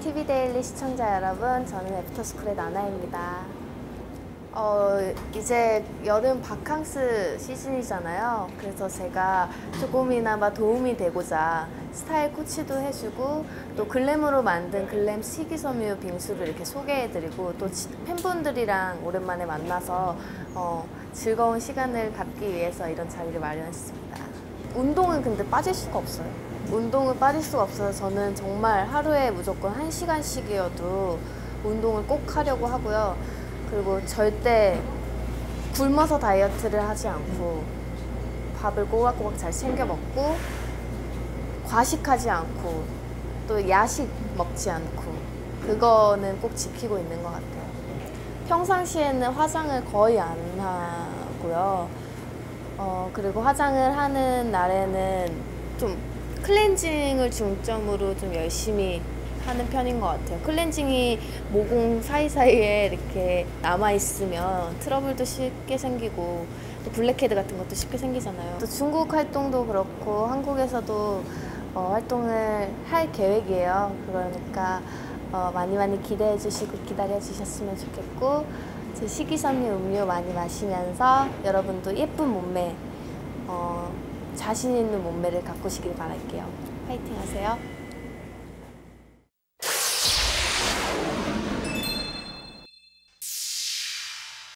TV 데일리 시청자 여러분, 저는 애프터스쿨의 나나입니다. 어, 이제 여름 바캉스 시즌이잖아요. 그래서 제가 조금이나마 도움이 되고자 스타일 코치도 해주고 또 글램으로 만든 글램 식이섬유 빙수를 이렇게 소개해드리고 또 지- 팬분들이랑 오랜만에 만나서 어, 즐거운 시간을 갖기 위해서 이런 자리를 마련했습니다. 운동은 근데 빠질 수가 없어요. 운동은 빠질 수가 없어서 저는 정말 하루에 무조건 한시간씩이어도 운동을 꼭 하려고 하고요. 그리고 절대 굶어서 다이어트를 하지 않고 밥을 꼬박꼬박 잘 챙겨 먹고 과식하지 않고 또 야식 먹지 않고 그거는 꼭 지키고 있는 것 같아요. 평상시에는 화장을 거의 안 하고요. 어, 그리고 화장을 하는 날에는 좀 클렌징을 중점으로 좀 열심히 하는 편인 것 같아요. 클렌징이 모공 사이사이에 이렇게 남아있으면 트러블도 쉽게 생기고 또 블랙헤드 같은 것도 쉽게 생기잖아요. 또 중국 활동도 그렇고 한국에서도 어, 활동을 할 계획이에요. 그러니까 어, 많이 많이 기대해 주시고 기다려 주셨으면 좋겠고 제 식이섬유 음료 많이 마시면서 여러분도 예쁜 몸매 어, 자신 있는 몸매를 가꾸시길 바랄게요. 파이팅 하세요.